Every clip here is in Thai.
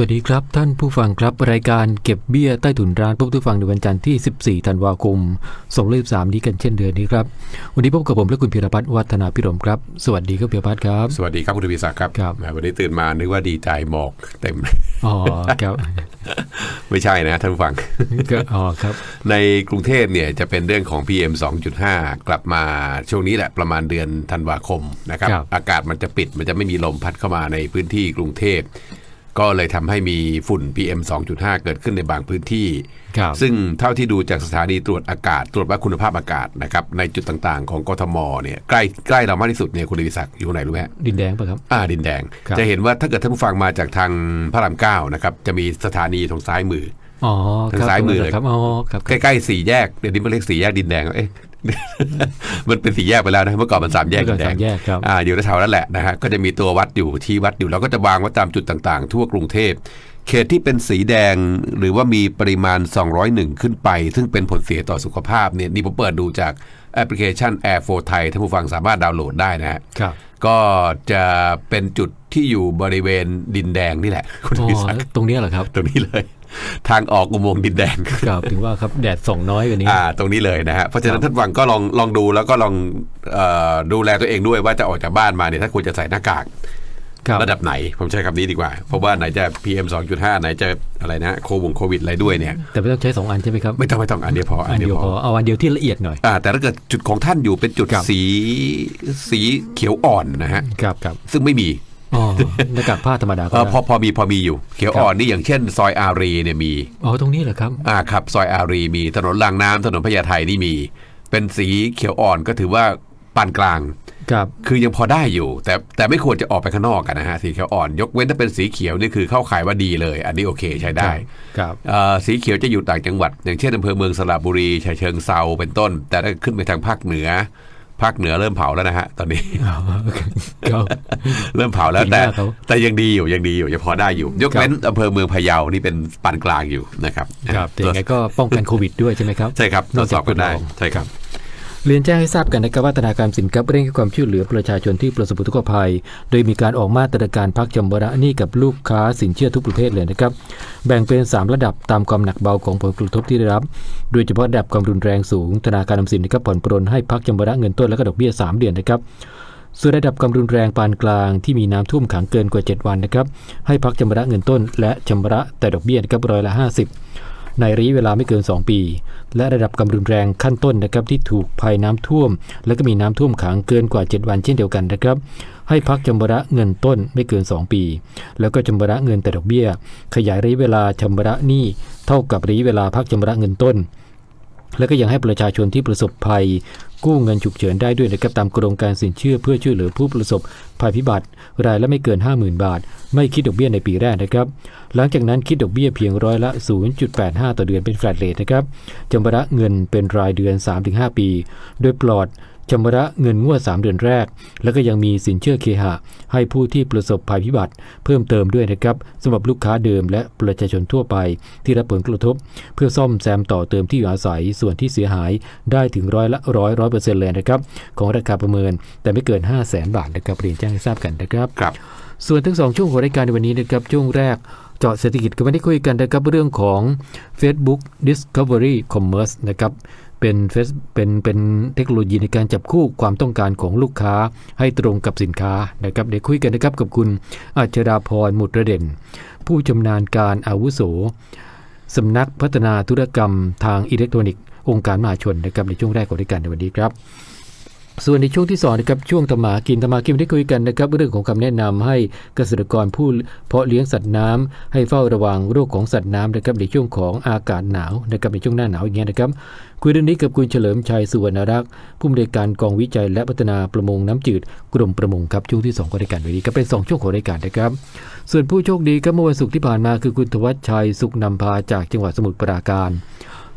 วัสดีครับ ท่านผู้ฟังครับรายการเก็บเบี้ยใต้ถุนร้านพบทุกฟังในวันจันทร์ที่ 14 ธันวาคม2023นี้กันเช่นเดือนนี้ครับ วันนี้พบกับผมและคุณพิรพัฒน์วัฒนาพิรมครับ สวัสดีครับพิรพัฒน์ครับ สวัสดีครับคุณทวีศักดิ์ครับครับแหมวันนี้ตื่นมานึกว่าดีใจหมอกเต็มอ๋อครับ ไม่ใช่นะท่านผู้ฟังก็อ๋อครับ ในกรุงเทพเนี่ยจะเป็นเรื่องของ PM 2.5 กลับมาช่วงนี้แหละประมาณเดือนธันวาคมนะครับครับอากาศมันจะปิดมันจะไม่มีลมพัดเข้ามาในพื้นที่กรุงเทพ ก็เลยทำให้มีฝุ่น PM 2.5 เกิดขึ้นในบางพื้นที่ ครับซึ่งเท่าที่ดูจากสถานีตรวจอากาศ ตรวจวัดคุณภาพอากาศนะครับในจุดต่างๆ ของกทมเนี่ยใกล้ใกล้เรามากที่สุดเนี่ยคุณทวีศักดิ์อยู่ไหนรู้ไหมฮะ ดินแดงปะครับ อ่าดินแดง ครับจะเห็นว่าถ้าเกิดท่านผู้ฟังมาจากทางพระรามเก้านะครับจะมีสถานีทางซ้ายมือ อ๋อครับทางซ้ายมือเลยครับอ๋อครับใกล้ๆสี่แยกเดี๋ยวนี้มันเรียกสี่แยกดินแดงเอ๊ะมันเป็นสี่แยกไปแล้วนะเมื่อก่อนมันสามแยกเมื่ดิอก่อนนแดสางมแยกครับอ่าอยู่แถวๆนั้นแหละนะฮะก็จะมีตัววัดอยู่ที่วัดอยู่แล้วก็จะวางไว้ตามจุดต่างๆ ทั่วกรุงเทพเขตที่เป็นสีแดงหรือว่ามีปริมาณ 201 ขึ้นไป ซึ่งเป็นผลเสียต่อสุขภาพเนี่ยนี่ผมเปิดดูจากแอปพลิเคชัน Air 4 Thai ท่านผู้ฟังสามารถดาวน์โหลดได้นะฮะครับก็จะเป็นจุดที่อยู่บริเวณดินแดงนี่แหละคุณอ๋อพิศักดิ์ตรงเนี้ยเหรอครับ ตรงนี้เลย ทางออกอุโมงค์ดินแดงครับถึงว่าครับแดดส่องน้อยกว่านี้อ่าตรงนี้เลยนะฮะเพราะฉะนั้นครับท่านฟังก็ลองลองดูแล้วก็ลองเอ่อดูแลตัวเองด้วยว่าจะออกจากบ้านมาเนี่ยถ้าควรจะใส่หน้ากากครับระดับไหน ผมใช้คำนี้ดีกว่า เพราะว่าไหนจะ PM 2.5 ไหนจะอะไรนะโควงโควิดอะไรด้วยเนี่ย แต่ไม่ต้องใช้สองอันใช่ไหมครับ ไม่ต้องไม่ต้องอันเดียวพออันเดียวพอเอาอันเดียวที่ละเอียดหน่อยอ่าแต่ถ้าเกิดจุดของท่านอยู่เป็นจุดครับสีสีเขียวอ่อนนะฮะครับครับซึ่งไม่มีอ๋อ หน้ากากผ้าธรรมดาก็เออได้พอพอมีพอมีอยู่ เขียวอ่อนนี่อย่างเช่น ซอยอารีเนี่ยมีอ๋อตรงนี้เหรอครับอ่าครับ ซอยอารีมีถนนรางน้ำถนนพญาไทนี่มี เป็นสีเขียวอ่อนก็ถือว่าปานกลางครับคือยังพอได้อยู่ แต่แต่ไม่ควรจะออกไปข้างนอกกันนะฮะสีเขียวอ่อน ยกเว้นถ้าเป็นสีเขียวนี่คือเข้าข่ายว่าดีเลย อันนี้โอเคใช้ได้ครับเอ่อสีเขียวจะอยู่ต่างจังหวัด อย่างเช่นอำเภอเมืองสระบุรีฉะเชิงเซาเป็นต้น แต่ถ้าขึ้นไปทางภาคเหนือ ภาคเหนือเริ่มเผาแล้วนะฮะตอนนี้อ๋อครับเริ่มเผาแล้วจริงแต่มากเขาแต่ยังดีอยู่ยังดีอยู่ยังพอได้อยู่ ยกเว้นอำเภอเมืองพะเยานี่เป็นปานกลางอยู่นะครับครับแต่ยังไงก็ป้องกันโควิดด้วยใช่ไหมครับใช่ครับตรวจสอบกันได้นอกจากทดลองใช่ครับ เรียนแจ้งให้ทราบกันนะครับว่าธนาคารสินครับเร่งให้ความช่วยเหลือประชาชนที่ประสบอุทกภัย โดยมีการออกมาตรการพักชำระหนี้กับลูกค้าสินเชื่อทุกประเภทเลยนะครับ แบ่งเป็น 3 ระดับตามความหนักเบาของผลกระทบที่ได้รับ โดยเฉพาะระดับความรุนแรงสูง ธนาคารออมสินนะครับผ่อนปรนให้พักชำระเงินต้นและก็ดอกเบี้ย 3 เดือนนะครับส่วนระดับความรุนแรงปานกลางที่มีน้ำท่วมขังเกินกว่า 7 วันนะครับให้พักชำระเงินต้น และชำระแต่ดอกเบี้ยนะครับร้อยละ 50 ในระยะเวลาไม่เกิน 2 ปี และระดับความรุนแรงขั้นต้นนะครับที่ถูกภัยน้ำท่วม และก็มีน้ำท่วมขังเกินกว่า 7 วันเช่นเดียวกันนะครับ ให้พักชำระเงินต้นไม่เกิน 2 ปี แล้วก็ชำระเงินแต่ดอกเบี้ย ขยายระยะเวลาชำระหนี้เท่ากับระยะเวลาพักชำระเงินต้น และก็ยังให้ประชาชนที่ประสบภัย กู้เงินฉุกเฉินได้ด้วยนะครับตามโครงการสินเชื่อเพื่อช่วยเหลือผู้ประสบภัยพิบัติ รายละไม่เกิน 50,000 บาท ไม่คิดดอกเบี้ยในปีแรกนะครับ หลังจากนั้นคิดดอกเบี้ยเพียงร้อยละ 0.85 ต่อเดือนเป็นแฟลตเรทนะครับจำระเงินเป็นรายเดือน 3-5 ปี โดยปลอด ชำระเงินงวด 3 เดือนแรก แล้วก็ยังมีสินเชื่อเคหะ ให้ผู้ที่ประสบภัยพิบัติเพิ่มเติมด้วยนะครับสำหรับลูกค้าเดิมและประชาชนทั่วไปที่รับผลกระทบ เพื่อซ่อมแซมต่อเติมที่อยู่อาศัยส่วนที่เสียหายได้ถึงร้อยละร้อยร้อยเปอร์เซ็นต์เลยนะครับของราคาประเมินแต่ไม่เกิน 5 0 0แสนบาทนะครับเรียนแจ้งให้ทราบกันนะครับครับ ส่วนทั้งสองช่วงของรายการในวันนี้นะครับช่วงแรกเจาะเศรษฐกิจก็ไม่ได้คุยกันนะครับเรื่องของ Facebook Discovery Commerce นะครับ เป็นเฟซเป็นเป็นเทคโนโลยีในการจับคู่ความต้องการของลูกค้าให้ตรงกับสินค้านะครับเดี๋ยวคุยกันนะครับกับคุณอัจราพรมุตระเด่น ผู้ชำนาญการอาวุโสสำนักพัฒนาธุรกรรมทางอิเล็กทรอนิกส์องค์การมหาชนนะครับในช่วงแรกของรายการในวันนี้ครับ ส่วนในช่วงที่สองนะครับช่วงธรรมากินธรรมากินได้คุยกันนะครับเรื่องของคำแนะนำให้เกษตรกรผู้เพาะเลี้ยงสัตว์น้ำให้เฝ้าระวังโรคของสัตว์น้ำนะครับในช่วงของอากาศหนาวนะครับในช่วงหน้าหนาวอย่างเงี้ยนะครับคุยเรื่องนี้กับคุณเฉลิมชัยสุวรรณรักษ์ผู้อำนวยการกองวิจัย และพัฒนาประมงน้ำจืดกรมประมงครับช่วงที่สองของรายการวันนี้ก็เป็นสองช่วงของรายการนะครับ ส่วนผู้โชคดีก็เมื่อวันศุกร์ที่ผ่านมาคือคุณธวัชชัยสุขนำพาจากจังหวัดสมุทรปราการ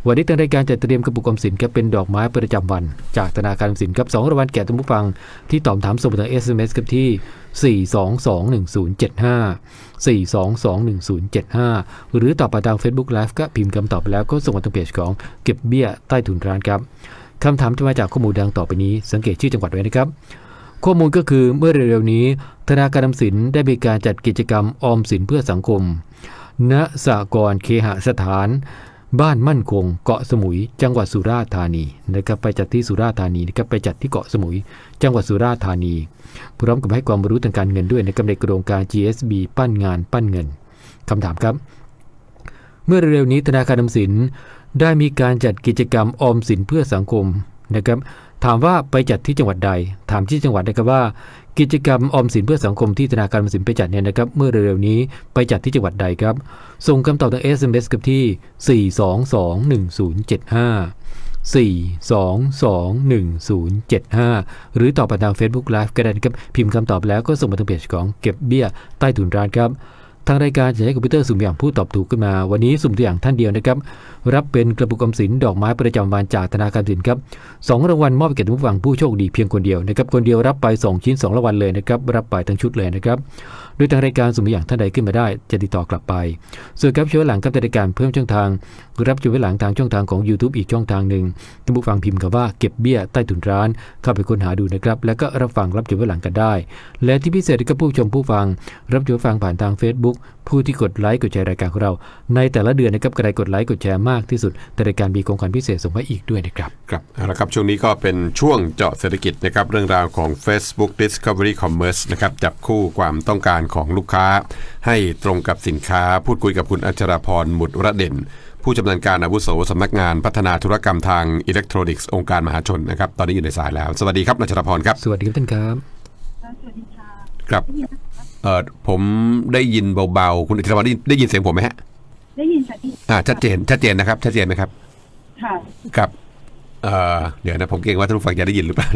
วันนี้ทางรายการจะเตรียมกระปุกออมสินครับเป็นดอกไม้ประจำวัน จากธนาคารออมสินครับสองรางวัลแก่ท่านผู้ฟังที่ตอบถามส่งมาทาง SMS ครับที่ 4221075 4221075 หรือตอบมาทาง Facebook Live ก็พิมพ์คำตอบไปแล้วก็ส่งมาทางเพจของเก็บเบี้ยใต้ถุนร้านครับคำถามจะมาจากข้อมูลดังต่อไปนี้ สังเกตชื่อจังหวัดไว้นะครับ ข้อมูลก็คือเมื่อเร็วๆนี้ ธนาคารออมสินได้มีการจัดกิจกรรมออมสินเพื่อสังคมณสากรเคหสถาน บ้านมั่นคงเกาะสมุย จังหวัดสุราษฎร์ธานีนะครับไปจัดที่สุราษฎร์ธานีนะครับไปจัดที่เกาะสมุย จังหวัดสุราษฎร์ธานีพร้อมกับให้ความรู้ทางการเงินด้วยนะครับในโครงการ GSB ปั้นงานปั้นเงินคำถามครับ เมื่อเร็วๆนี้ธนาคารออมสินได้มีการจัดกิจกรรมออมสินเพื่อสังคมนะครับ ถามว่าไปจัดที่จังหวัดใด ถามที่จังหวัดนะครับว่า กิจกรรมออมสินเพื่อสังคมที่ธนาคารออมสินไปจัดเนี่ยนะครับเมื่อเร็วๆนี้ไปจัดที่จังหวัดใดครับ ส่งคำตอบทาง SMS กับที่ 4221075 4221075 หรือตอบผ่านทาง Facebook Live ก็ได้นะครับ พิมพ์คำตอบแล้วก็ส่งมาทางเพจของเก็บเบี้ยใต้ถุนร้านครับ ทางรายการจะใช้คอมพิวเตอร์สุ่มอย่างผู้ตอบถูกขึ้นมา วันนี้สุ่มตัวอย่างท่านเดียวนะครับ รับเป็นกระปุกออมสินดอกไม้ประจำวันจากธนาคารอินครับสองรางวัลมอบให้แก่ผู้ฟังผู้โชคดีเพียงคนเดียวนะครับ คนเดียวรับไป 2 ชิ้น 2รางวัลเลยนะครับ รับไปทั้งชุดเลยนะครับ โดยทางรายการสุ่มตัวอย่างท่านใดขึ้นมาได้ จะติดต่อกลับไป ส่วนครับช่วยหลังครับในรายการเพิ่มช่องทาง รับชมไว้หลังทางช่องทางของ YouTube อีกช่องทางหนึ่งท่านผู้ฟังพิมพ์คำว่าเก็บเบี้ยใต้ถุนร้าน เข้าไปค้นหาดูนะครับ แล้วก็รับฟังรับชมไว้หลังกันได้ และที่พิเศษก็ผู้ชมผู้ฟัง รับชมฟังผ่านทาง Facebook ผู้ที่กดไลค์กดแชร์รายการของเรา ในแต่ละเดือนนะครับใครกดไลค์กดแชร์มากที่สุด แต่รายการมีของขวัญพิเศษส่งให้อีกด้วยนะครับ ครับเอาละครับ ช่วงนี้ก็เป็นช่วงเจาะเศรษฐกิจนะครับ เรื่องราวของ Facebook Discovery Commerce นะครับ จับคู่ความต้องการของลูกค้า ให้ตรงกับสินค้า พูดคุยกับคุณอัชราพรหมุดระเด่นผู้ชำนาญการอาวุโสสำนักงานพัฒนาธุรกรรมทางอิเล็กทรอนิกส์องค์การมหาชนนะครับ ตอนนี้อยู่ในสายแล้ว สวัสดีครับอัชราพรครับ สวัสดีครับท่านครับครับ เออผมได้ยินเบาๆ คุณอัชราพรได้ได้ยินเสียงผมไหมฮะ ได้ยินค่ะพี่อ่าชัดเจนชัดเจนนะครับ ชัดเจนไหมครับ ค่ะครับเอ่อเดี๋ยวนะผมเกรงว่าท่านผู้ฟังจะได้ยินหรือเปล่า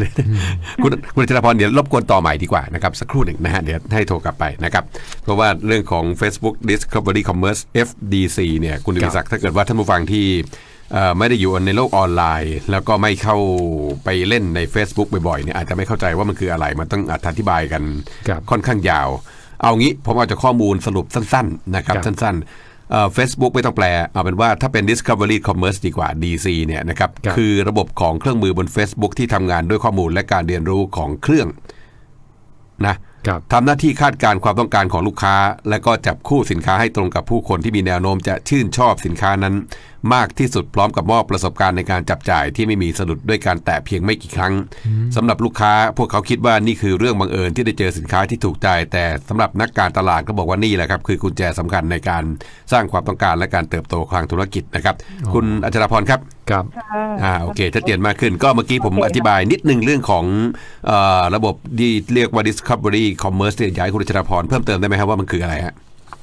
คุณคุณธนพรเดี๋ยวรบกวนต่อใหม่ดีกว่านะครับ สักครู่หนึ่งนะฮะเดี๋ยวให้โทรกลับไปนะครับ เพราะว่าเรื่องของ Facebook Discovery Commerce FDC เนี่ยคุณดิศักดิ์ถ้าเกิดว่าท่านผู้ฟังที่เอ่อ ไม่ได้อยู่ในโลกออนไลน์ แล้วก็ไม่เข้าไปเล่นใน Facebook บ่อยๆเนี่ยอาจจะไม่เข้าใจว่ามันคืออะไร มันต้องอธิบายกันครับค่อนข้างยาว เอางี้ผมเอาจากข้อมูลสรุปสั้นๆนะครับครับสั้นๆเฟซบุ๊กไม่ต้องแปล เอาเป็นว่าถ้าเป็น Discovery Commerce ดีกว่า DC เนี่ยนะครับครับคือระบบของเครื่องมือบน Facebook ที่ทำงานด้วยข้อมูลและการเรียนรู้ของเครื่องนะครับ ทำหน้าที่คาดการความต้องการของลูกค้า และก็จับคู่สินค้าให้ตรงกับผู้คนที่มีแนวโน้มจะชื่นชอบสินค้านั้น มากที่สุดพร้อมกับมอบประสบการณ์ในการจับจ่ายที่ไม่มีสะดุดด้วยการแตะเพียงไม่กี่ครั้งสำหรับลูกค้าพวกเขาคิดว่านี่คือเรื่องบังเอิญที่ได้เจอสินค้าที่ถูกใจแต่สำหรับนักการตลาดก็บอกว่านี่แหละครับคือกุญแจสำคัญในการสร้างความต้องการและการเติบโตทางธุรกิจนะครับ คุณอัชรพรครับ ครับค่ะอ่าโอเคชัดเจนมากขึ้นก็เมื่อกี้ผมอธิบายนิดนึงเรื่องของเออระบบที่เรียกว่า Discovery Commerce เนี่ยอยากให้คุณอัชราพรเพิ่มเติมได้ไหมครับว่ามันคืออะไรฮะ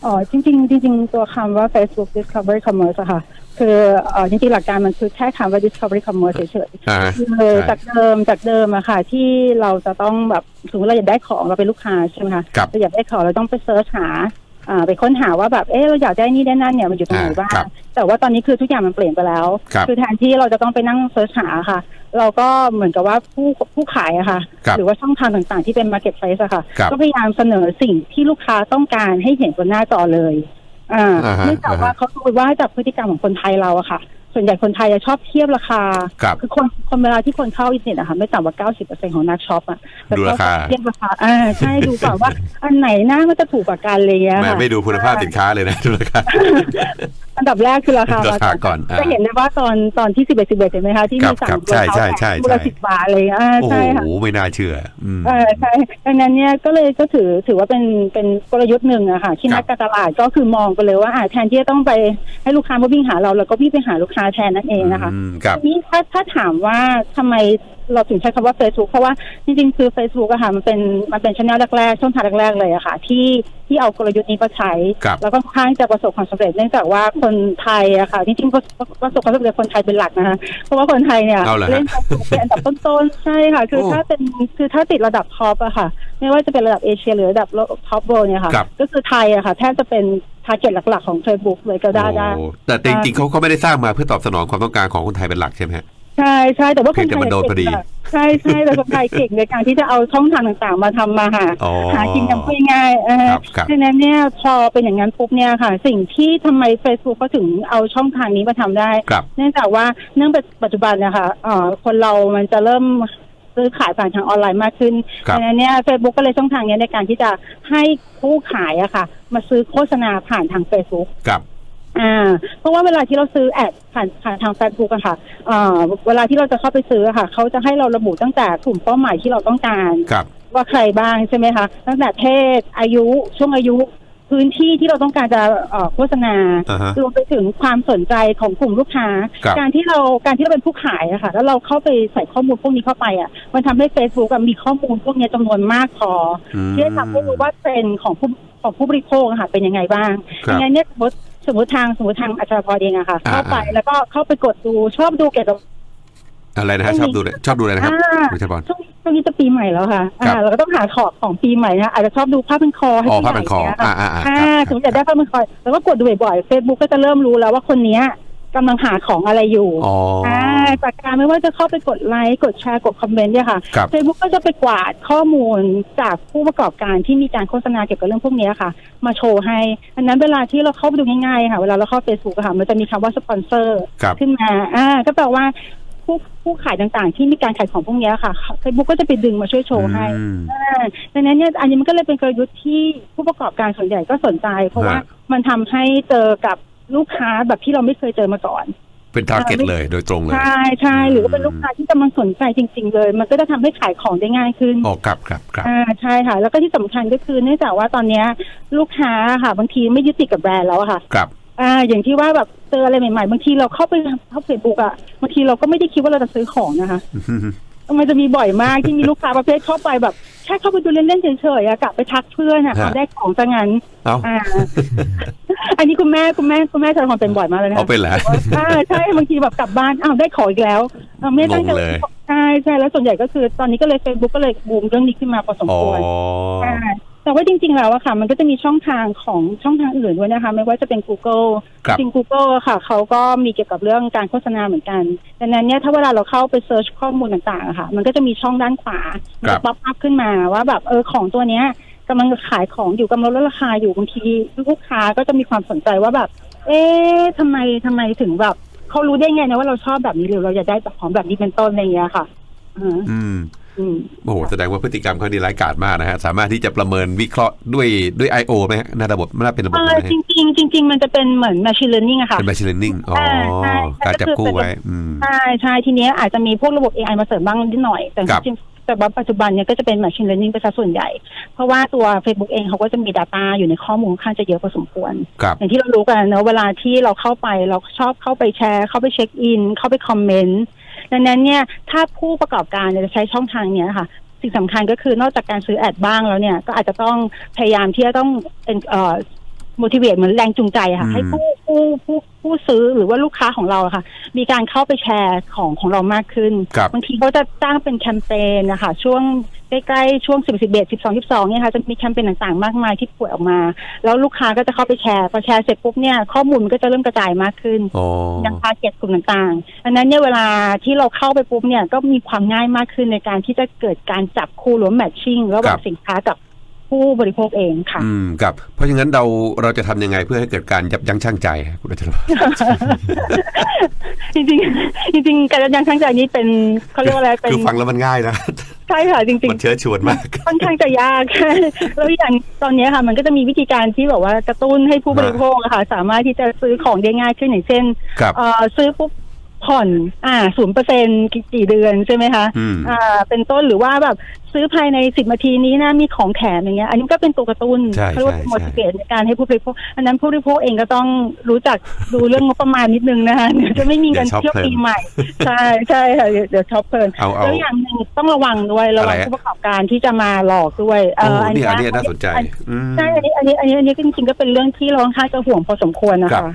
อ๋อจริง ๆ จริง ๆ ตัวคำว่า Facebook Discovery Commerce อะค่ะ คือเอ่อจริง ๆ หลักการมันคือแค่คำว่า Discovery Commerce เฉยอ่าๆคือจากเดิมจากเดิมอะค่ะ ที่เราจะต้องแบบสมมติเราอยากได้ของเราเป็นลูกค้าใช่ไหมคะครับเราอยากได้ของเราต้องไปเซิร์ชหาอ่า ไปค้นหาว่าแบบเออเราอยากได้นี่ได้นั่นเนี่ยมันอยู่ตรงไหนอ่าบ้างครับแต่ว่าตอนนี้คือทุกอย่างมันเปลี่ยนไปแล้วครับอแทนที่เราจะต้องไปนั่งเซิร์ชหาค่ะ เราก็เหมือนกับว่าผู้ผู้ขายอะค่ะครับหรือว่าช่องทางต่างๆที่เป็น marketplace อะค่ะครับก็พยายามเสนอสิ่งที่ลูกค้าต้องการให้เห็นบนหน้าจอเลยอ่าอ่าฮะเนื่องจากว่าอ่าฮะเขาดูว่าจากพฤติกรรมของคนไทยเราอะค่ะ ส่วนใหญ่คนไทยจะชอบเทียบราคาครับอคนคนเวลาที่คนเข้าอินเทอร์เน็ตอะค่ะไม่ต่ำกว่า90%ของนักช็อปอะแต่ดูราคาเทียบราคาอ่าใช่ดูก่อนว่าอันไหนหน้ามันจะถูกกว่ากันเลยอะไม่ค่ะไม่ดูคุณภาพสินค้าเลยนะดูราคาอันดับแรกคือราคาราคาก่อนอ่าจะเห็นได้ว่าตอนตอนที่สิบเอ็ดสิบเอ็ดเห็นไหมคะที่ครัมีบสั่งครับใช่ใช่ใช่มูลใช่สิบบาทเลยอ่าโอ้โหใช่ค่ะไม่น่าเชื่ออืมเออใช่ดังนั้นเนี่ยก็เลยก็ถือถือว่าเป็นเป็นกลยุทธ์หนึ่งอะค่ะ ที่ครับนักการตลาดก็คือมองไปเลยว่าอ่าแทนที่จะต้องไปให้ลูกค้ามาวิ่งหาเราเราก็วิ่งไปหาลูกค้าแทนนั่นเองนะคะอืมครับทีนี้ถ้าถ้าถามว่าทำไม เราถึงใช้คำว่า Facebook เพราะว่าจริงๆ คือ Facebook อะค่ะมันเป็นมันเป็นช่องแรกๆ ช่องทางแรกๆ เลยอะค่ะ ที่ที่เอากลยุทธ์นี้มาใช้ครับแล้วก็ค่อนข้างจะประสบความสำเร็จเนื่องจากว่าคนไทยอะค่ะจริงๆประประสบความสำเร็จคนไทยเป็นหลักนะคะเพราะว่าคนไทยเนี่ยเอาเหรอฮะเล่น Facebook เป็นอันดับต้นๆใช่ค่ะ คือโอ้ถ้าเป็นคือถ้าติดระดับท็อปอะค่ะ ไม่ว่าจะเป็นระดับเอเชียหรือระดับท็อปโบเนี่ยค่ะครับก็คือไทยอะค่ะ แทบจะเป็นทาร์เก็ตหลักๆของ Facebook เลยก็ได้ได้โอ้แต่จริงๆเขาเขาไม่ได้สร้างมาเพื่อตอบสนองความต้องการของคนไทยเป็นหลักใช่ไหมฮะ ใช่ใช่แต่ว่าคนเพียงแต่ไทยมันโดนพอดีเก่งอะใช่ใช่แต่คนไทยเก่งในการที่จะเอาช่องทางต่างๆ มาทำมาหาอ๋อหากินกันง่ายๆเออครับครับดังนั้นเนี่ยพอเป็นอย่างนั้นปุ๊บเนี่ยค่ะ สิ่งที่ทำไม Facebook เขาถึงเอาช่องทางนี้มาทำได้ครับเนื่องจากว่าเนื่องปัจจุบันนะคะเอ่อคนเรามันจะเริ่มซื้อขายผ่านทางออนไลน์มากขึ้นครับดังนั้นเนี่ยเฟซบุ๊กก็เลยช่องทางเนี้ยในการที่จะให้ผู้ขายอะค่ะ มาซื้อโฆษณาผ่านทาง Facebook ครับ อ่าเพราะว่าเวลาที่เราซื้อแอดผ่านผ่านทาง Facebook อะค่ะอ่าเวลาที่เราจะเข้าไปซื้ออะค่ะ เขาจะให้เราระบุตั้งแต่กลุ่มเป้าหมายที่เราต้องการ ครับ ว่าใครบ้างใช่ไหมคะ ตั้งแต่เพศอายุช่วงอายุพื้นที่ที่เราต้องการจะเอ่อโฆษณาอ่าฮะรวมไปถึงความสนใจของกลุ่มลูกค้า ครับ การที่เราการที่เราเป็นผู้ขายอะค่ะ แล้วเราเข้าไปใส่ข้อมูลพวกนี้เข้าไปอะมันทำให้ Facebook อะมีข้อมูลพวกนี้จำนวนมากพออมที่จะทำให้รู้ว่าเทรนด์ของผู้ของผู้บริโภคอะค่ะเป็นยังไงบ้างครับอย่างนี้นเนี่ยสมมติ สมมติทางสมมติทางอาจารย์พรเองอะค่ะอ่าเข้าไปแล้วก็เข้าไปกดดูชอบดูเกี่ยวกับอะไรนะฮะชอบดูเลยชอบดูอะไรนะครับอ่าคุณชัยพรช่วงช่วงนี้จะปีใหม่แล้วค่ะครับอ่าเราก็ต้องหาของของปีใหม่นะอาจจะชอบดูผ้าพันคอให้อ๋อผู้ผ้าใหพัญ่นคอเนี้ยอ่าค่ะอ่าอ่าอ่าครับสมมติอยากได้ผ้าพันคอแล้วก็กดดูบ่อยๆเฟซบุ๊กก็จะเริ่มรู้แล้วว่าคนเนี้ย กำลังหาของอะไรอยู่อ๋ออจากการไม่ว่าจะเข้าไปกดไลค์กดแชร์กดคอมเมนต์เนี่ยค่ะครับเฟซบุ๊กก็จะไปกวาดข้อมูลจากผู้ประกอบการที่มีการโฆษณาเกี่ยวกับเรื่องพวกเนี้ยค่ะ มาโชว์ให้อันนั้นเวลาที่เราเข้าไปดูง่ายๆค่ะ เวลาเราเข้าเฟซบุ๊กค่ะ มันจะมีคำว่าสปอนเซอร์ครับขึ้นมาอ่าก็แปลว่าผู้ผู้ขายต่างๆ ที่มีการขายของพวกเนี้ยค่ะ Facebook ก็จะไปดึงมาช่วยโชว์ให้อืมอ่าดังนั้นเนี่ยอันนี้มันก็เลยเป็นกลยุทธ์ที่ผู้ประกอบการส่วนใหญ่ก็สนใจ เพราะว่าฮะมันทำให้เจอกับ ลูกค้าแบบที่เราไม่เคยเจอมาก่อน เป็นทาร์เก็ตเลยโดยตรงเลย ใช่ใช่อืมหรือว่าเป็นลูกค้าที่กำลังสนใจจริง ๆ เลย มันก็จะทำให้ขายของได้ง่ายขึ้นอ๋อครับครับครับอ่าใช่ค่ะ แล้วก็ที่สำคัญก็คือเนื่องจากว่าตอนเนี้ยลูกค้าค่ะบางทีไม่ยึดติดกับแบรนด์แล้วอะค่ะครับอ่าอย่างที่ว่าแบบเจออะไรใหม่ๆ บางทีเราเข้าไปเข้าเฟซบุ๊กอะบางทีเราก็ไม่ได้คิดว่าเราจะซื้อของนะคะ มันจะมีบ่อยมากที่มีลูกค้าประเภทเข้าไปแบบแค่เข้าไปดูเล่นๆเฉยๆอะกลับไปทักเพื่อนอะฮะ เอาได้ของซะงั้นเอ้า อ่า อันนี้คุณแม่คุณแม่คุณแม่จะทำเป็นบ่อยมากเลยนะเอาเป็นเหรออ่าใช่บางทีแบบกลับบ้านอ้าวได้ของอีกแล้วอ้าวไม่ตั้งใจงงเลย ใช่ใช่แล้วส่วนใหญ่ก็คือ ตอนนี้ก็เลยเฟซบุ๊กก็เลยบูมเรื่องนี้ขึ้นมาพอสมอ๋อควรใช่ แต่ว่าจริงๆแล้วอะค่ะ มันก็จะมีช่องทางของช่องทางอื่นด้วยนะคะ ไม่ว่าจะเป็น Google ครับจริง Google อะค่ะ เขาก็มีเกี่ยวกับเรื่องการโฆษณาเหมือนกันดังนั้นเนี่ยถ้าเวลาเราเข้าไปเซิร์ชข้อมูลต่างๆอะค่ะ มันก็จะมีช่องด้านขวามันครัจะบป๊อปอัพขึ้นมาว่าแบบเออของตัวเนี้ยกำลังขายของอยู่กำลังลดราคาอยู่บางทีลูกค้าก็จะมีความสนใจว่าแบบ เอ๊ะทำไมทำไมถึงแบบเขารู้ได้ไงนะว่าเราชอบแบบนี้หรือเราอยากได้แบบของแบบนี้เป็นต้นอะไรอย่างเงี้ยค่ะ อืมอืมอืม โอ้โหแสดงว่าพฤติกรรมเขาดีร้ายกาจมากนะฮะ สามารถที่จะประเมินวิเคราะห์ด้วยด้วย I.O. ไหมฮะหน้าระบบไม่น่าเป็นระบบเอไหอมจริงๆจริงๆมันจะเป็นเหมือน machine learning อะค่ะ เป็น machine learning อ๋อใช่การจับคู่ไว้อืมใช่ใช่ทีเนี้ยอาจจะมีพวกระบบ AI มาเสริมบ้างนิดหน่อย แต่ครับจริงๆแต่ว่าปัจจุบันเนี่ยก็จะเป็น machine learning เป็นซะส่วนใหญ่ เพราะว่าตัว Facebook เองเขาก็จะมี Data อยู่ในข้อมูลค่อนข้างจะเยอะพอสมควรครับอย่างที่เรารู้กันเนอะเวลาที่เราเข้าไปเราชอบเข้าไปแชร์ เข้าไปเช็คอิน เข้าไปคอมเมนต์ ดังนั้นเนี่ยถ้าผู้ประกอบการเนี่ยจะใช้ช่องทางเนี้ยค่ะสิ่งสำคัญก็คือนอกจากการซื้อแอดบ้างแล้วเนี่ยก็อาจจะต้องพยายามที่จะต้องเป็นเอ่อ motivate เหมือนแรงจูงใจอะค่ะอืมให้ผู้ ผู้ผู้ผู้ซื้อหรือว่าลูกค้าของเราอะค่ะ มีการเข้าไปแชร์ของของเรามากขึ้นครับบางทีเขาจะจ้างเป็นแคมเปญนะคะช่วงใกล้ๆช่วง10 11 12 12เนี่ยค่ะจะมีแคมเปญต่างๆ มากมายที่ป่วยออกมา แล้วลูกค้าก็จะเข้าไปแชร์พอแชร์เสร็จปุ๊บเนี่ยข้อมูลมันก็จะเริ่มกระจายมากขึ้นอ๋อยังทาร์เก็ตกลุ่มต่างๆอันนั้นเนี่ยเวลาที่เราเข้าไปปุ๊บเนี่ยก็มีความง่ายมากขึ้นในการที่จะเกิดการจับคู่หรือแมทชิ่งระหว่าคงรับสินค้ากับ ผู้บริโภคเองค่ะ อืมครับ เพราะฉะนั้นเราเราจะทำยังไงเพื่อให้เกิดการยับยั้งชั่งใจครับคุณอาจารย์จริงๆจริงๆการยับยั้งชั่งใจนี้เป็นเขาเรียกว่าอะไรเป็นคือฟังแล้วมันง่ายนะใช่ค่ะจริงมันเชื้อชวนมากๆค่อนข้างจะยากแล้วอย่างตอนนี้ค่ะ มันก็จะมีวิธีการที่แบบว่ากระตุ้นให้ผู้บริโภคอะค่ะ สามารถที่จะซื้อของได้ง่ายขึ้นอย่างเช่นครับเอ่อซื้อปุ๊บผ่อน อ่าศูนย์เปอร์เซ็นกี่เดือนใช่ไหมคะอืมอ่า เป็นต้นหรือว่าแบบ ซื้อภายในสิบนาทีนี้นะมีของแถมอย่างเงี้ยอันนี้ก็เป็นตัวกระตุ้นใช่เขาเรียกว่าใช่เป็น motivate ในการให้ผู้บริโภคอันนั้นผู้บริโภคเองก็ต้องรู้จักดูเรื่องงบประมาณนิดนึงนะคะเดี๋ยวจะไม่มีเงินเดี๋ยวช็อปเที่ยวเพลินปีใหม่ ใช่ใช่ค่ะเดี๋ยวเดี๋ยวช็อปเพลินเอาเอาแล้วอย่างหนึ่งต้องระวังด้วยระวังอะไรฮะผู้ประกอบการที่จะมาหลอกด้วยเอโอ้ออันนี่นี้อันนี้น่าสนใจอืมใช่อันนี้อันนี้อันนี้อันนี้จริงๆก็เป็นเรื่องที่เราค่อนข้างจะห่วงพอสมควรนะครัคะบ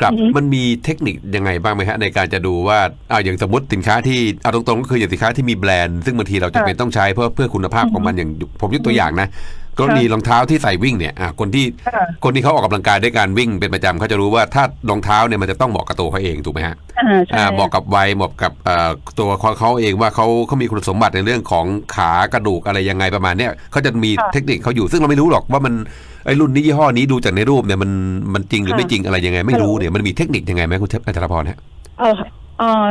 ครับอือฮึมันมีเทคนิคยังไงบ้างไหมฮะในการจะดูว่าอ่าอย่างสมมติสินค้าที่เอาตรงๆก็คืออย่างสินค้าที่มีแบรนด์ซึ่งบางทีเราจะเป็นต้องใช้เพื่อเพื่อคุณภาพของมันอย่างผมยกตัวอย่างนะกรณีรองเท้าที่ใส่วิ่งเนี่ยอะคนที่ค่ะคนที่เขาออกกำลังกายด้วยการวิ่งเป็นประจำเขาจะรู้ว่าถ้ารองเท้าเนี่ยมันจะต้องเหมาะกับตัวเขาเองถูกไหมฮะอ่าใช่อ่าเหมาะกับวัยเหมาะกับเอ่อตัวเขาเขาเองว่าเขาเขามีคุณสมบัติในเรื่องของขากระดูกอะไรยังไงประมาณเนี้ยเขาจะมีเทคนิคเขาอยู่ซึ่งเราไม่รู้หรอกว่ามันไอ้รุ่นนี้ยี่ห้อนี้ดูจากในรูปเนี่ยมันมันจริงหรือไม่จริงอะไรยังไง ไม่รู้เนี่ยมันมีเทคนิคยังไงไหมคุณเทพอาจารย์พรฮะเออเออ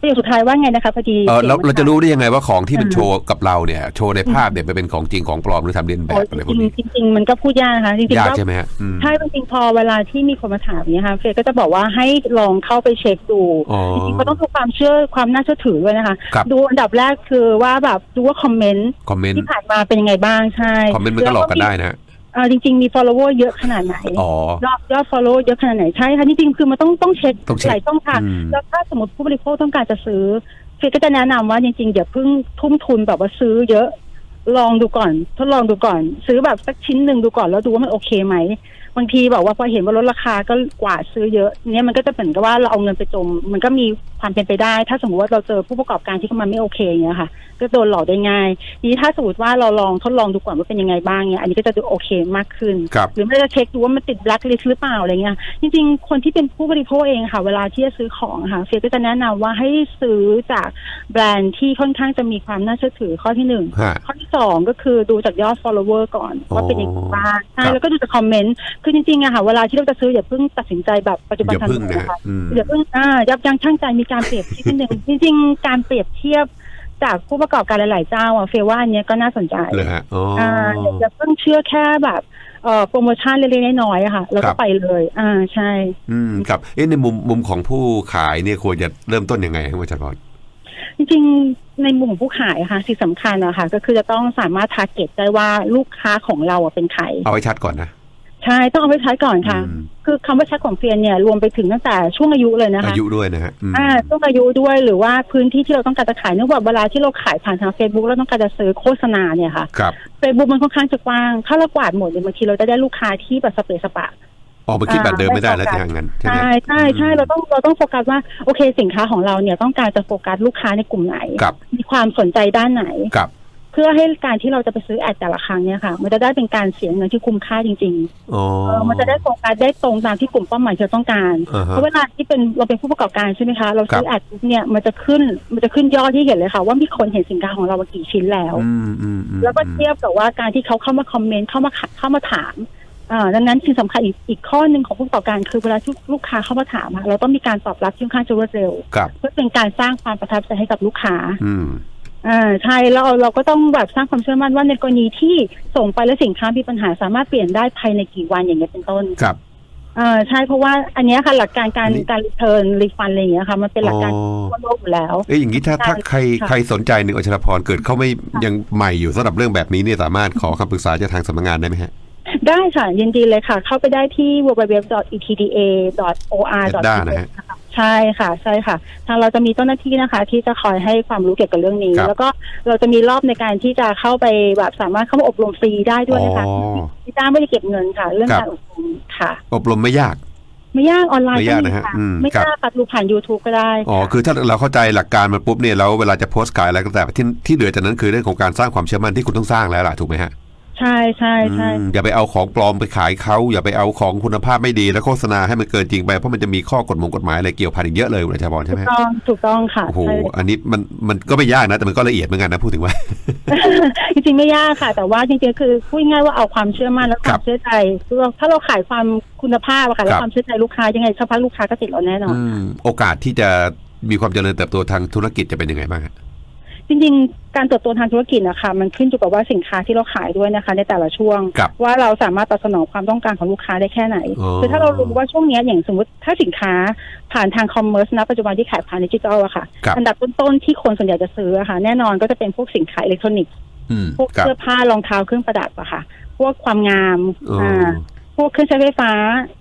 ประโยคสุดท้ายว่าไงนะคะพอดีเออเราสียงมันเราจะรู้ได้ยังไงว่าของที่มันอ่าโชว์กับเราเนี่ยโชว์ในภาพเนี่ยมันเป็นของจริงของปลอมหรือทำเลียนแบบอะไรพวกนี้จริงๆจริงๆมันก็พูดยากนะคะจริงๆยากก็ใช่ไหมฮะอืมใช่จริงๆพอเวลาที่มีคนมาถามเนี่ยค่ะเฟยก็จะบอกว่าให้ลองเข้าไปเช็คดูอ๋อจริงๆก็ต้องดูความเชื่อความน่าเชื่อถือด้วยนะคะครับดูอันดับแรกคือว่าแบบดูว่าคอมเมนต์คอมเมนต์ที่ผ่านมาเป็นยังไงบ้างใช่คอมเมนต์มันก็หลอกกันได้นะฮะ เออจริง ๆ มี follower เยอะขนาดไหนอ๋อ ยอดยอด follow เยอะขนาดไหนใช่ค่ะจริงๆคือมันต้องต้องเช็คต้องเช็คหลายช่องทางอืม แล้วถ้าสมมติผู้บริโภคต้องการจะซื้อเฟยก็จะแนะนำว่าจริงๆอย่าเพิ่งทุ่มทุนแบบว่าซื้อเยอะ ลองดูก่อน ทดลองดูก่อน ซื้อแบบสักชิ้นหนึ่งดูก่อนแล้วดูว่ามันโอเคไหมบางทีแบบว่าพอเห็นว่าลดราคาก็กว่าดซื้อเยอะเนี่ยมันก็จะเหมือนกับว่าเราเอาเงินไปจม มันก็มี ความเป็นไปได้ ถ้าสมมติว่าเราเจอผู้ประกอบการที่เขามันไม่โอเคอย่างเงี้ยค่ะ ก็โดนหลอกได้ง่ายทีนี้ถ้าสมมติว่าเราลองทดลองดูก่อนว่าเป็นยังไงบ้างเนี่ยอันนี้ก็จะดูโอเคมากขึ้นครับหรือไม่ก็เช็คดูว่ามันติดแบล็คลิสหรือเปล่าอะไรเงี้ยจริงๆ คนที่เป็นผู้บริโภคเองค่ะ เวลาที่จะซื้อของค่ะเฟียก็จะแนะนำว่าให้ซื้อจากแบรนด์ที่ค่อนข้างจะมีความน่าเชื่อถือข้อที่หนึ่งฮะข้อที่สองก็คือดูจากยอด follower ก่อนว่าเป็นยังไงบ้างใช่ครับแล้วก็ดูจากคอมเมนต์คือจริงๆอะค่ะเวลาที่เราจะซื้ออย่าเพิ่งตัดสินใจแบบปัจจุบันอย่าทันพึ่งทีนะนะคะอืมอย่าเพิ่งอ่ายับยั้งชั่งใจมีการเปรียบเทียบนิดนึงจริงๆ การเปรียบเทียบจากผู้ประกอบการหลาย ๆ เจ้าอะเฟยว่าอันเนี้ยก็น่าสนใจเลยฮะอ๋อออ่าอย่าอย่าเพิ่งเชื่อแค่แบบเอ่อโปรโมชั่นเล็กๆน้อยๆอะค่ะ แล้วครัก็บไปเลย อ่าใช่ อืมครับเอ๊ะในมุมมุมของผู้ขายเนี่ยควรจะเริ่มต้นยังไงครับคุณชพรจริงๆในมุมของผู้ขายอะค่ะสิ่งสำคัญอะค่ะก็คือจะต้องสามารถทาร์เก็ตได้ว่าลูกค้าของเราอะเป็นใครเอาไว้ชัดก่อนนะ ใช่ต้องเอาไปใช้ก่อนค่ะ อืมคือคำว่าชัดของเฟียนเนี่ยรวมไปถึงตั้งแต่ช่วงอายุเลยนะคะอายุด้วยนะฮะอืมอ่าช่วงอายุด้วยหรือว่าพื้นที่ที่เราต้องการจะขายเนื่องจากเวลาที่เราขายผ่านทางเฟซบุ๊กแล้วต้องการจะซื้อโฆษณาเนี่ยค่ะ ครับเฟซบุ๊กมันค่อนข้างจะกว้าง ถ้าเรากวาดหมดเนี่ยบางทีเราจะได้ลูกค้าที่แบบสเปซสปะ ออกมาคิดแบบเดิมไม่ได้แล้วอ่า ที่ทางนั้นใช่ไหม ใช่ใช่ใช่เราต้องเราต้องโฟกัสว่าโอเคสินค้าของเราเนี่ยต้องการจะโฟกัสลูกค้าในกลุ่มไหนกับมีความสนใจด้านไหนกับ เพื่อให้การที่เราจะไปซื้อแอดแต่ละครั้งเนี่ยค่ะ มันจะได้เป็นการเสียเงินที่คุ้มค่าจริงอ๋อๆเออมันจะได้โฟกัสได้ตรงตามที่กลุ่มเป้าหมายที่เราต้องการอ่าเพฮะราะเวลาที่เป็นเราเป็นผู้ประกอบการใช่ไหมคะ เราซื้อครับแอดปุ๊บเนี่ยมันจะขึ้นมันจะขึ้นยอดที่เห็นเลยค่ะ ว่ามีคนเห็นสินค้าของเรามากี่ชิ้นแล้วอืมอืมอืมแล้วก็เทียบกับว่าการที่เขาเข้ามาคอมเมนต์เข้ามาขะเข้ามาถามอ่าดังนั้นสิ่งสำคัญอีกอีกข้อหนึ่งของผู้ประกอบการคือเวลาที่ลูกค้าเข้ามาถามอะเราต้องมีการตอบรับที่ค่อนข้างจะรวดเร็วกับเพื่อเป็นการสร้างความประทับใจให้กับลูกค้า อืมอ่าใช่แล้วเราเราก็ต้องแบบสร้างความเชื่อมั่นว่าในกรณีที่ส่งไปแล้วสินค้ามีปัญหาสามารถเปลี่ยนได้ภายในกี่วันอย่างเงี้ยเป็นต้นกับอ่าใช่เพราะว่าอันเนี้ยค่ะหลักการการอันนี้การรีเทิร์นรีฟันอะไรอย่างเงี้ยค่ะมันเป็นหลักการอ๋อทั่วโลกอยู่แล้วเอ้ยอย่างนี้ถ้าถ้าใครค่ะใครสนใจหนึ่งอัชรพรเกิดเขาไม่ยังใหม่อยู่สำหรับเรื่องแบบนี้เนี่ยสามารถขอคำปรึกษาจากทางสำนักงานได้ไหมฮะ ได้ค่ะ ยินดีเลยค่ะ เข้าไปได้ที่ www.etda.or.th ได้นะฮะนะคะใช่ค่ะ ใช่ค่ะ ทางเราจะมีเจ้าหน้าที่นะคะ ที่จะคอยให้ความรู้เกี่ยวกับเรื่องนี้ ครับ แล้วก็เราจะมีรอบในการที่จะเข้าไปแบบสามารถเข้ามาอบรมฟรีได้ด้วยนะคะอ๋อที่จ้างไม่ได้เก็บเงินค่ะ เรื่องครับการอบรมค่ะ อบรมไม่ยาก ไม่ยากออนไลน์ไม่ยากมีนะฮะค่ะอืมไม่ครับ ยากค่ะดูผ่าน YouTube ก็ได้อ๋อค่ะคือถ้าเราเข้าใจหลักการมันปุ๊บเนี่ยแล้วเวลาจะโพสต์ขายอะไรก็แต่ที่ที่เหลือจากนั้นคือเรื่องของการสร้างความเชื่อมั่นที่คุณต้องสร้างแล้วล่ะถูกไหมฮะ ใช่ใช่ใช่ อืมอย่าไปเอาของปลอมไปขายเขาอย่าไปเอาของคุณภาพไม่ดีแล้วโฆษณาให้มันเกินจริงไปเพราะมันจะมีข้อกฎหมงกฎหมายอะไรเกี่ยวพันอีกเยอะเลยคุณอาจารย์บอลใช่ถูไหมกต้องถูกต้องค่ะโอ้โหใช่ อันนี้มันมันก็ไม่ยากนะ แต่มันก็ละเอียดเหมือนกันนะพูดถึงว่า จริงๆไม่ยากค่ะ แต่ว่าจริงๆคือพูดง่ายๆว่าเอาความเชื่อมั่นและคครัวาบมเชื่อใจคือว่าถ้าเราขายความคุณภาพอะค่ะและครับ ความเชื่อใจลูกค้ายังไงสักพักลูกค้าก็ติดเราแน่นอน อืมโอกาสที่จะมีความเจริญเติบโตทางธุรกิจจะเป็นยังไงบ้างฮะ จริงๆ การเติบโตทางธุรกิจนะคะมันขึ้นอยู่กับว่าสินค้าที่เราขายด้วยนะคะ ในแต่ละช่วง ครับว่าเราสามารถตอบสนองความต้องการของลูกค้าได้แค่ไหนอ๋อ คือถ้าเรารู้ว่าช่วงเนี้ยอย่างสมมติถ้าสินค้าผ่านทางคอมเมอร์สนะปัจจุบันที่ขายผ่านดิจิทัลอะค่ะครับ อันดับต้นๆที่คนส่วนใหญ่จะซื้ออะค่ะ แน่นอนก็จะเป็นพวกสินค้าอิเล็กทรอนิกส์อืมพวกครับเสื้อผ้ารองเท้าเครื่องประดับอะค่ะ พวกความงามอ๋ออ่าพ วกเครื่องใช้ไฟฟ้า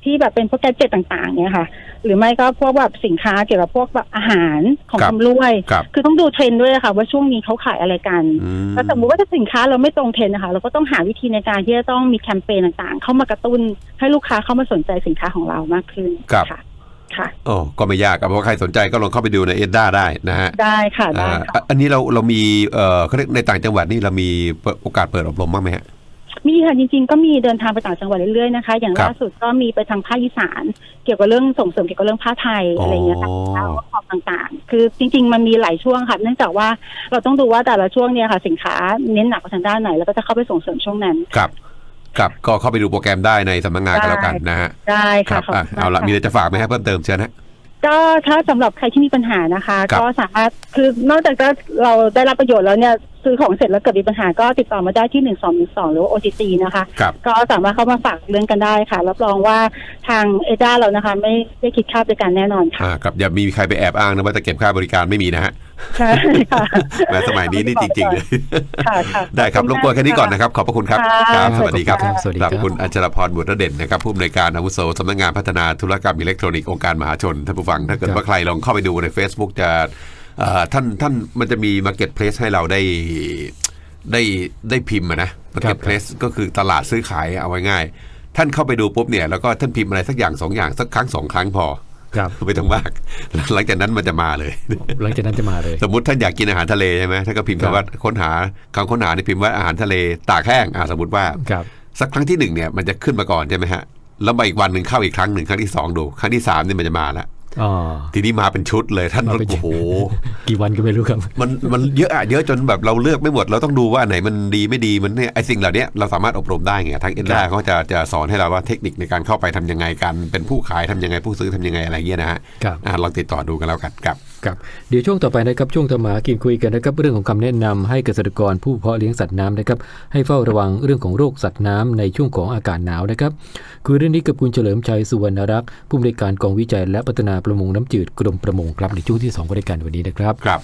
ที่แบบเป็นพวกแกดเจ็ตต่างๆเนี่ยค่ะ หรือไม่ก็พวกแบบสินค้าเกี่ยวกับพวกแบบอาหารของครับชำร่วย ครับคือต้องดูเทรนด์ด้วยค่ะว่าช่วงนี้เขาขายอะไรกันอืมถ้าสมมติว่าถ้าสินค้าเราไม่ตรงเทรนด์นะคะ เราก็ต้องหาวิธีในการที่จะต้องมีแคมเปญต่างๆ เข้ามากระตุ้นให้ลูกค้าเข้ามาสนใจสินค้าของเรามากขึ้นครับ ค่ะ ค่ะ โอ้ก็ไม่ยากครับเพราะว่าใครสนใจก็ลองเข้าไปดูในเอ็ดด้าได้นะฮะได้ค่ะได้อ่าค่ะ อันนี้เราเรามีเอ่อเขาเรียกในต่างจังหวัดนี่เรามีเปิดโอกาสเปิดอบรมบ้างไหมฮะ มีค่ะจริงๆ ก็มีเดินทางไปต่างจังหวัดเรื่อยๆนะคะ อย่างครับล่าสุดก็มีไปทางภาคอีสาน เกี่ยวกับเรื่องส่งเสริมเกี่ยวกับเรื่องผ้าไทยอ๋อออะไรอย่างเงี้ยค่ะแล้วก็ของต่างๆ คือจริง ๆ มันมีหลายช่วงค่ะ เนื่องจากว่าเราต้องดูว่าแต่ละช่วงเนี่ยค่ะ สินค้าเน้นหนักไปทางด้านไหน แล้วก็จะเข้าไปส่งเสริมช่วงนั้น ครับครับก็เข้าไปดูโปรแกรมได้ในสำนักงานก็แล้วกันนะฮะได้คค่ะรับขอบอะคุณเอาละค่มีอะไรจะฝากไหมฮะเพิ่มเติมเชิญนะก็ถ้าสำหรับใครที่มีปัญหานะคะ ครับก็สามารถคือนอกจากจะเราได้รับประโยชน์แล้วเนี่ย ซื้อของเสร็จแล้วเกิดมีปัญหาก็ติดต่อมาได้ที่หนึ่งสองหนึ่งสองหรือว่า OTC นะคะ ครับ ก็สามารถเข้ามาฝากเรื่องกันได้ค่ะ รับรองว่าทางเอด้าเรานะคะ ไม่ได้คิดค่าบริการแน่นอนค่ะ อ่าครับอย่ามีใครไปแอบอ้างนะว่าจะเก็บค่าบริการไม่มีนะฮะใช่ค่ะแม้สมัยนี้นี่จริงๆเลยค่ะค่ะได้ครับรบกวนแค่นี้ก่อนนะครับขอบพระคุณครับค่ะครับ สวัสดีครับ สวัสดีครับคุณอัญชลพรบุตรเด่นนะครับผู้อำนวยการอาวุโสสำนักงานพัฒนาธุรกรรมอิเล็กทรอนิกส์องค์การมหาชนท่านผู้ฟังถ้าเกิดว่าใครลองเข้าไปดูใน Facebook จะเอ่อ ท่านท่านมันจะมี Marketplace ให้เราได้ได้ได้พิมพ์อะนะ Marketplace ก็คือตลาดซื้อขายเอาไว้ง่าย ท่านเข้าไปดูปุ๊บเนี่ยแล้วก็ท่านพิมพ์อะไรสักอย่างสองอย่างสักครั้งสองครั้งพอครับไม่ต้องมาก หลังจากนั้นมันจะมาเลย หลังจากนั้นจะมาเลย สมมติท่านอยากกินอาหารทะเลใช่ไหมท่านก็พิมพ์ครับคำว่าค้นหาคำค้นหาในพิมพ์ว่าอาหารทะเลตากแห้งอ่าสมมติว่าครับสักครั้งที่หนึ่งเนี่ยมันจะขึ้นมาก่อนใช่ไหมฮะแล้วมาอีกวันหนึ่งเข้าอีกครั้งหนึ่งครั้งที่สองดู ครั้งที่สามเนี่ยมันจะมาแล้วอ๋อ ทีนี้มาเป็นชุดเลยท่านมาเป็นชุโอ้ดโหกี่วันก็ไม่รู้ครับ มันมันเยอะอะเยอะจนแบบเราเลือกไม่หมดเราต้องดูว่าอันไหนมันดีไม่ดีมันเนี่ยไอสิ่งเหล่านี้เราสามารถอบรมได้ไงทางเอ็นด้าเขาจะจะสอนให้เราว่าเทคนิคในการเข้าไปทำยังไงกัน เป็นผู้ขายทำยังไงผู้ซื้อทำยังไงอะไรเงี้ยนะฮะครับอ่าลองติดต่อดูกันแล้วกันครับ ครับเดี๋ยวช่วงต่อไปนะครับช่วงธรรมากินคุยกันนะครับเรื่องของคำแนะนำให้เกษตรกรผู้เพาะเลี้ยงสัตว์น้ำนะครับให้เฝ้าระวังเรื่องของโรคสัตว์น้ำในช่วงของอากาศหนาวนะครับคุยเรื่องนี้กับคุณเฉลิมชัยสุวรรณรักษ์ผู้อำนวยการกองวิจัยและพัฒนาประมงน้ำจืดกรมประมงครับในช่วงที่สองของรายการวันนี้นะครับครับ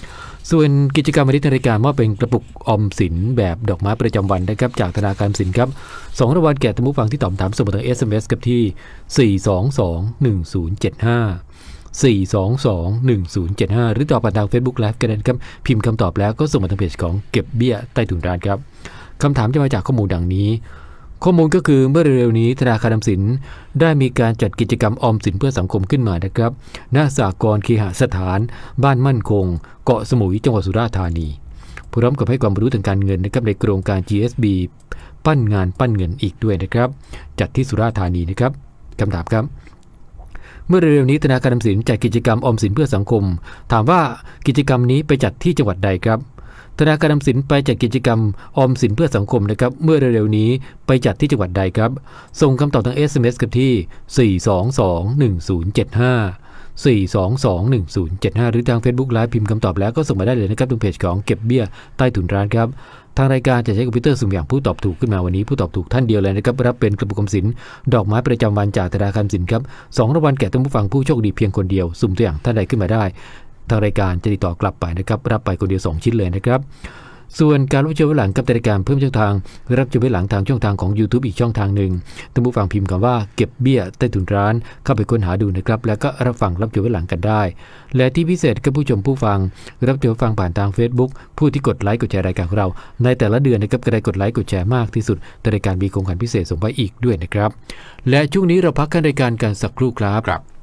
ส่วนกิจกรรมวันนี้ทางรายการมอบเป็นกระปุกออมสินแบบดอกไม้ประจำวันนะครับจากธนาคารออมสินครับสองรางวัลแก่ท่านผู้ฟังที่ตอบถามส่งมาทาง SMS กับที่ 4221075 4221075 หรือตอบผ่านทาง Facebook Live กันนะครับ พิมพ์คำตอบแล้วก็ส่งมาทางเพจของเก็บเบี้ยใต้ถุนร้านครับคำถามจะมาจากข้อมูลดังนี้ ข้อมูลก็คือเมื่อเร็วๆนี้ธนาคารออมสินได้มีการจัดกิจกรรมออมสินเพื่อสังคมขึ้นมานะครับณสากรณ์เคหสถาน บ้านมั่นคง เกาะสมุยจังหวัดสุราษฎร์ธานีพร้อมกับให้ความรู้ทางการเงินนะครับในโครงการ GSB ปั้นงานปั้นเงินอีกด้วยนะครับ จัดที่สุราษฎร์ธานีนะครับคำถามครับ เมื่อเร็วๆนี้ธนาคารออมสินจัดกิจกรรมออมสินเพื่อสังคม ถามว่ากิจกรรมนี้ไปจัดที่จังหวัดใดครับธนาคารออมสินไปจัดกิจกรรมออมสินเพื่อสังคมนะครับ เมื่อเร็วๆนี้ไปจัดที่จังหวัดใดครับ ส่งคำตอบทาง SMS กับที่ 4221075 4221075 หรือทาง Facebook Live พิมพ์คำตอบแล้วก็ส่งมาได้เลยนะครับตรงเพจของเก็บเบี้ยใต้ถุนร้านครับทางรายการจะใช้คอมพิวเตอร์สุ่มอย่างผู้ตอบถูกขึ้นมาวันนี้ผู้ตอบถูกท่านเดียวเลยนะครับรับเป็นกระปุกอมสินดอกไม้ประจำวันจากธนาคารสินครับสองรางวัลแก่ท่านผู้ฟังผู้โชคดีเพียงคนเดียวสุ่มตัวอย่างท่านใดขึ้นมาได้ ทางรายการจะติดต่อกลับไปนะครับรับไปคนเดียวสองชิ้นเลยนะครับ ส่วนการรับชมย้อนหลังกับรายการเพิ่มช่องทาง รับชมย้อนหลังทางช่องทางของ YouTube อีกช่องทางหนึ่งท่านผู้ฟังพิมพ์คำว่าเก็บเบี้ยใต้ถุนร้าน เข้าไปค้นหาดูนะครับ แล้วก็รับฟังรับชมย้อนหลังกันได้ และที่พิเศษกับผู้ชมผู้ฟัง รับชมฟังผ่านทาง Facebook ผู้ที่กดไลค์กดแชร์รายการของเรา ในแต่ละเดือนนะครับก็ได้กดไลค์กดแชร์มากที่สุดแต่รายการมีของขวัญพิเศษส่งไปอีกด้วยนะครับ และช่วงนี้เราพักกันรายการกันสักครู่ครับ